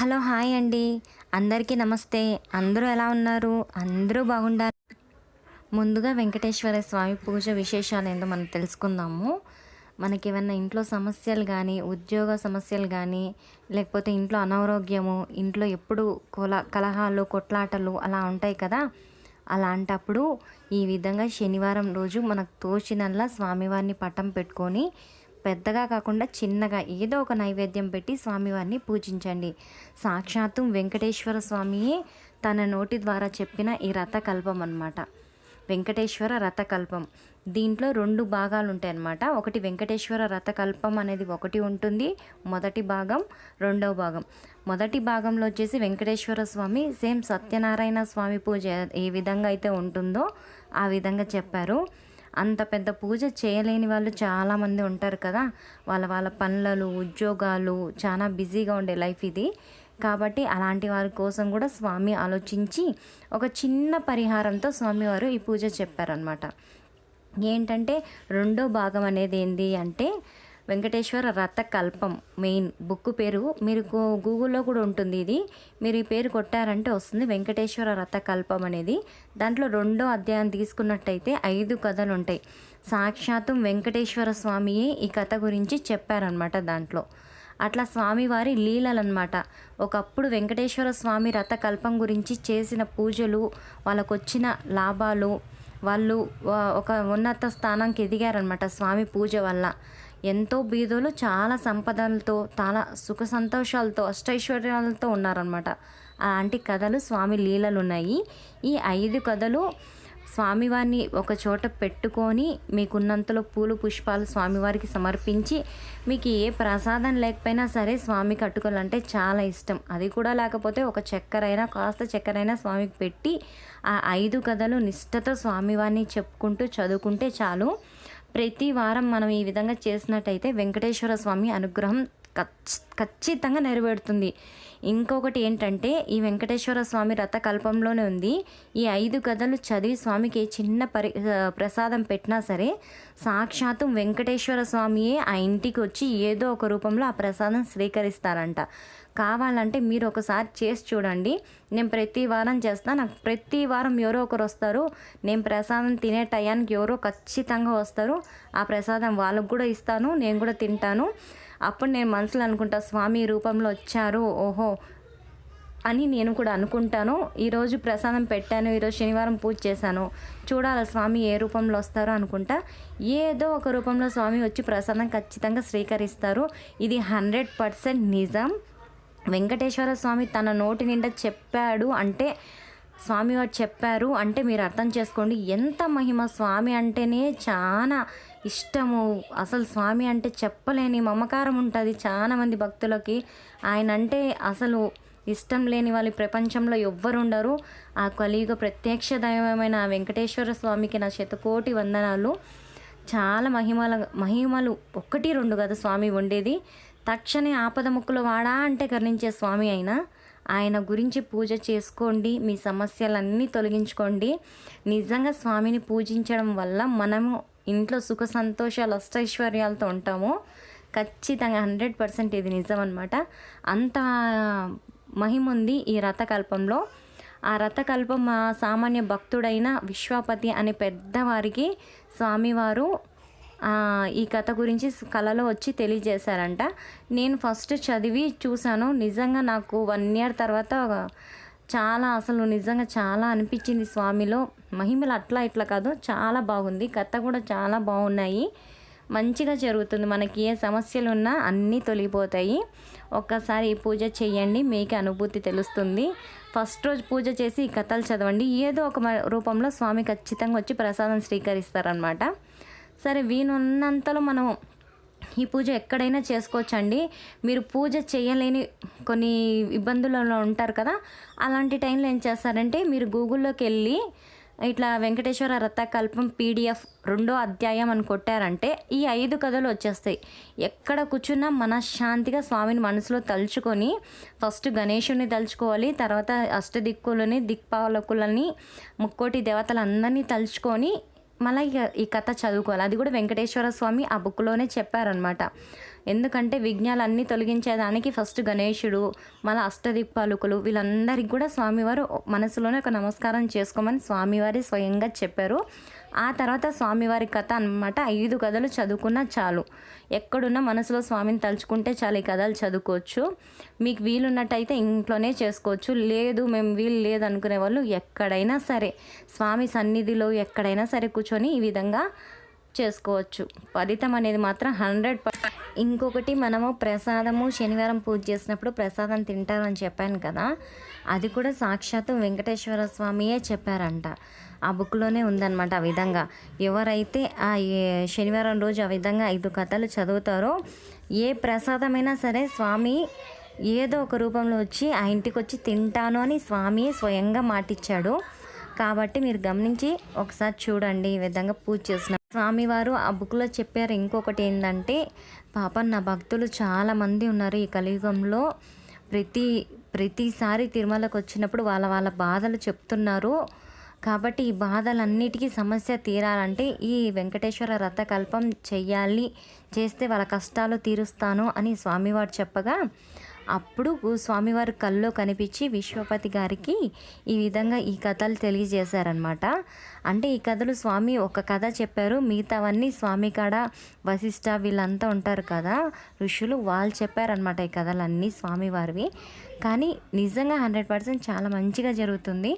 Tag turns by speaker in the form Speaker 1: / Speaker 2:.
Speaker 1: Hello hi అండి. అందరికీ నమస్తే. అందరూ ఎలా ఉన్నారు? అందరూ బాగుండాలి. ముందుగా వెంకటేశ్వర స్వామి పూజ విశేషాలు ఏందో మనం తెలుసుకుందాము. మనకి ఏమైనా ఇంట్లో సమస్యలు కానీ ఉద్యోగ సమస్యలు కానీ లేకపోతే ఇంట్లో అనారోగ్యము ఇంట్లో ఎప్పుడు కొల కలహాలు కొట్లాటలు అలా ఉంటాయి కదా? అలాంటప్పుడు ఈ విధంగా శనివారం రోజు మనకు తోచినల్లా స్వామివారిని పటం పెట్టుకొని పెద్దగా కాకుండా చిన్నగా ఏదో ఒక నైవేద్యం పెట్టి స్వామివారిని పూజించండి. సాక్షాత్తు వెంకటేశ్వర స్వామియే తన నోటి ద్వారా చెప్పిన ఈ రథకల్పం అన్నమాట. వెంకటేశ్వర రథకల్పం. దీంట్లో రెండు భాగాలు ఉంటాయి అన్నమాట. ఒకటి వెంకటేశ్వర రథకల్పం అనేది ఒకటి ఉంటుంది. మొదటి భాగం రెండవ భాగం. మొదటి భాగంలో వచ్చేసి వెంకటేశ్వర స్వామి సేమ్ సత్యనారాయణ స్వామి పూజ ఏ విధంగా అయితే ఉంటుందో ఆ విధంగా చెప్పారు. అంత పెద్ద పూజ చేయలేని వాళ్ళు చాలామంది ఉంటారు కదా. వాళ్ళ వాళ్ళ పనులు ఉద్యోగాలు చాలా బిజీగా ఉండే లైఫ్ ఇది. కాబట్టి అలాంటి వారి కోసం కూడా స్వామి ఆలోచించి ఒక చిన్న పరిహారంతో స్వామివారు ఈ పూజ చెప్పారనమాట ఏంటంటే రెండో భాగం అనేది ఏంటి అంటే వెంకటేశ్వర రథ కల్పం మెయిన్ బుక్ పేరు. మీరు గూ- గూగుల్లో కూడా ఉంటుంది ఇది. మీరు ఈ పేరు కొట్టారంటే వస్తుంది వెంకటేశ్వర రథ కల్పం అనేది. దాంట్లో రెండో అధ్యాయం తీసుకున్నట్టయితే ఐదు కథలు ఉంటాయి. సాక్షాత్తు వెంకటేశ్వర స్వామియే ఈ కథ గురించి చెప్పారనమాట దాంట్లో. అట్లా స్వామివారి లీలలన్నమాట. ఒకప్పుడు వెంకటేశ్వర స్వామి రథకల్పం గురించి చేసిన పూజలు వాళ్ళకు వచ్చిన లాభాలు వాళ్ళు ఒక ఉన్నత స్థానానికి ఎదిగారనమాట స్వామి పూజ వల్ల. ఎంతో బీదోలు చాలా సంపదలతో చాలా సుఖ సంతోషాలతో అష్టైశ్వర్యాలతో ఉన్నారనమాట అలాంటి కథలు స్వామి లీలలు ఉన్నాయి ఈ ఐదు కథలు స్వామివారిని ఒక చోట పెట్టుకొని మీకున్నంతలో పూలు పుష్పాలు స్వామివారికి సమర్పించి మీకు ఏ ప్రసాదం లేకపోయినా సరే స్వామికి అట్టుకోవాలంటే చాలా ఇష్టం. అది కూడా లేకపోతే ఒక చక్కెరైనా కాస్త చక్కెరైనా స్వామికి పెట్టి ఆ ఐదు కథలు నిష్ఠతో స్వామివారిని చెప్పుకుంటూ చదువుకుంటే చాలు. ప్రతి వారం మనం ఈ విధంగా చేసినట్టయితే వెంకటేశ్వర స్వామి అనుగ్రహం ఖచ్చితంగా నెరవేరుతుంది. ఇంకొకటి ఏంటంటే ఈ వెంకటేశ్వర స్వామి రథకల్పంలోనే ఉంది. ఈ ఐదు కథలు చదివి స్వామికి చిన్న పరి ప్రసాదం పెట్టినా సరే సాక్షాత్తు వెంకటేశ్వర స్వామియే ఆ ఇంటికి వచ్చి ఏదో ఒక రూపంలో ఆ ప్రసాదం స్వీకరిస్తారంట. కావాలంటే మీరు ఒకసారి చేసి చూడండి. నేను ప్రతి వారం చేస్తాను నాకు ప్రతి వారం ఎవరో ఒకరు వస్తారు. నేను ప్రసాదం తినే టయానికి ఎవరో ఖచ్చితంగా వస్తారు. ఆ ప్రసాదం వాళ్ళకు కూడా ఇస్తాను. నేను కూడా తింటాను. అప్పుడు నేను మనసులో అనుకుంటా స్వామి రూపంలో వచ్చారు ఓహో అని నేను కూడా అనుకుంటాను. ఈరోజు ప్రసాదం పెట్టాను ఈరోజు శనివారం పూజ చేశాను. చూడాలి స్వామి ఏ రూపంలో వస్తారో అనుకుంటా. ఏదో ఒక రూపంలో స్వామి వచ్చి ప్రసాదం ఖచ్చితంగా స్వీకరిస్తారు. ఇది హండ్రెడ్ పర్సెంట్ నిజం. వెంకటేశ్వర స్వామి తన నోటి నిండా చెప్పాడు అంటే స్వామివారు చెప్పారు. అంటే మీరు అర్థం చేసుకోండి ఎంత మహిమ స్వామి అంటేనే చాలా ఇష్టము. అసలు స్వామి అంటే చెప్పలేని మమకారం ఉంటుంది చాలామంది భక్తులకి. ఆయన అంటే అసలు ఇష్టం లేని వాళ్ళు ప్రపంచంలో ఎవ్వరు ఉండరు. ఆ కలియుగ ప్రత్యక్ష దైవమైన వెంకటేశ్వర స్వామికి నా శతకోటి వందనాలు. చాలా మహిమల మహిమలు ఒకటి రెండు కదా స్వామి ఉండేది. తక్షణే ఆపద ముక్కులు వాడా అంటే కర్ణించే స్వామి అయినా. ఆయన గురించి పూజ చేసుకోండి మీ సమస్యలన్నీ తొలగించుకోండి. నిజంగా స్వామిని పూజించడం వల్ల మనము ఇంట్లో సుఖ సంతోషాలు అష్టైశ్వర్యాలతో ఉంటాము. ఖచ్చితంగా హండ్రెడ్ పర్సెంట్ ఇది నిజం అనమాట అంత మహిమ ఉంది ఈ రథకల్పంలో. ఆ రథకల్పం మా సామాన్య భక్తుడైన విశ్వాపతి అనే పెద్దవారికి స్వామివారు ఈ కథ గురించి కళలో వచ్చి తెలియజేశారంట. నేను ఫస్ట్ చదివి చూశాను. నిజంగా నాకు వన్ ఇయర్ తర్వాత చాలా అసలు నిజంగా చాలా అనిపించింది స్వామిలో. మహిమలు అట్లా ఇట్లా కాదు చాలా బాగుంది. కథ కూడా చాలా బాగున్నాయి. మంచిగా జరుగుతుంది. మనకి ఏ సమస్యలు ఉన్నా అన్నీ తొలగిపోతాయి. ఒక్కసారి ఈ పూజ చేయండి మీకు అనుభూతి తెలుస్తుంది. ఫస్ట్ రోజు పూజ చేసి ఈ కథలు చదవండి. ఏదో ఒక రూపంలో స్వామి ఖచ్చితంగా వచ్చి ప్రసాదం స్వీకరిస్తారనమాట సరే వీనున్నంతలో మనం ఈ పూజ ఎక్కడైనా చేసుకోవచ్చండి. మీరు పూజ చేయలేని కొన్ని ఇబ్బందులలో ఉంటారు కదా అలాంటి టైంలో ఏం చేస్తారంటే మీరు గూగుల్లోకి వెళ్ళి ఇట్లా వెంకటేశ్వర రథకల్పం పీడిఎఫ్ రెండో అధ్యాయం అని కొట్టారంటే ఈ ఐదు కథలు వచ్చేస్తాయి. ఎక్కడ కూర్చున్నా మనశ్శాంతిగా స్వామిని మనసులో తలుచుకొని ఫస్ట్ గణేషుని తలుచుకోవాలి తర్వాత అష్టదిక్కులని దిక్పాలకులని ముక్కోటి దేవతలందరినీ తలుచుకొని మళ్ళీ ఈ కథ చదువుకోవాలి. అది కూడా వెంకటేశ్వర స్వామి ఆ బుక్లోనే చెప్పారనమాట ఎందుకంటే విఘ్నాలన్నీ తొలగించేదానికి ఫస్ట్ గణేశుడు మళ్ళీ అష్టదిక్పాలకులు వీళ్ళందరికీ కూడా స్వామివారు మనసులోనే ఒక నమస్కారం చేసుకోమని స్వామివారి స్వయంగా చెప్పారు. ఆ తర్వాత స్వామివారి కథ అన్నమాట ఐదు కథలు చదువుకున్నా చాలు. ఎక్కడున్నా మనసులో స్వామిని తలుచుకుంటే చాలు ఈ కథలు చదువుకోవచ్చు. మీకు వీలున్నట్టయితే ఇంట్లోనే చేసుకోవచ్చు. లేదు మేము వీలు లేదు అనుకునే వాళ్ళు ఎక్కడైనా సరే స్వామి సన్నిధిలో ఎక్కడైనా సరే కూర్చొని ఈ విధంగా చేసుకోవచ్చు. ఫలితం అనేది మాత్రం హండ్రెడ్ ఇంకొకటి మనము ప్రసాదము శనివారం పూజ చేసినప్పుడు ప్రసాదం తింటారని చెప్పాను కదా అది కూడా సాక్షాత్తు వెంకటేశ్వర స్వామియే చెప్పారంట. ఆ బుక్లోనే ఉందన్నమాట ఆ విధంగా. ఎవరైతే ఆ ఏ- శనివారం రోజు ఆ విధంగా ఐదు కథలు చదువుతారో ఏ ప్రసాదమైనా సరే స్వామి ఏదో ఒక రూపంలో వచ్చి ఆ ఇంటికి వచ్చి తింటాను అని స్వామి స్వయంగా మాటిచ్చాడు. కాబట్టి మీరు గమనించి ఒకసారి చూడండి ఈ విధంగా పూజ చేసిన స్వామివారు ఆ బుక్లో చెప్పారు ఇంకొకటి ఏంటంటే పాపం నా భక్తులు చాలామంది ఉన్నారు ఈ కలియుగంలో. ప్రతి ప్రతిసారి తిరుమలకు వచ్చినప్పుడు వాళ్ళ వాళ్ళ బాధలు చెప్తున్నారు. కాబట్టి ఈ బాధలన్నిటికీ సమస్య తీరాలంటే ఈ వెంకటేశ్వర రథకల్పం చెయ్యాలి. చేస్తే వాళ్ళ కష్టాలు తీరుస్తాను అని స్వామివారు చెప్పగా అప్పుడు స్వామివారి కల్లో కనిపించి విశ్వపతి గారికి ఈ విధంగా ఈ కథలు తెలియజేశారనమాట అంటే ఈ కథలు స్వామి ఒక కథ చెప్పారు. మిగతావన్నీ స్వామి కాడ వశిష్ఠ వీళ్ళంతా ఉంటారు కదా ఋషులు వాళ్ళు చెప్పారనమాట ఈ కథలన్నీ స్వామివారివి. కానీ నిజంగా హండ్రెడ్ పర్సెంట్ చాలా మంచిగా జరుగుతుంది.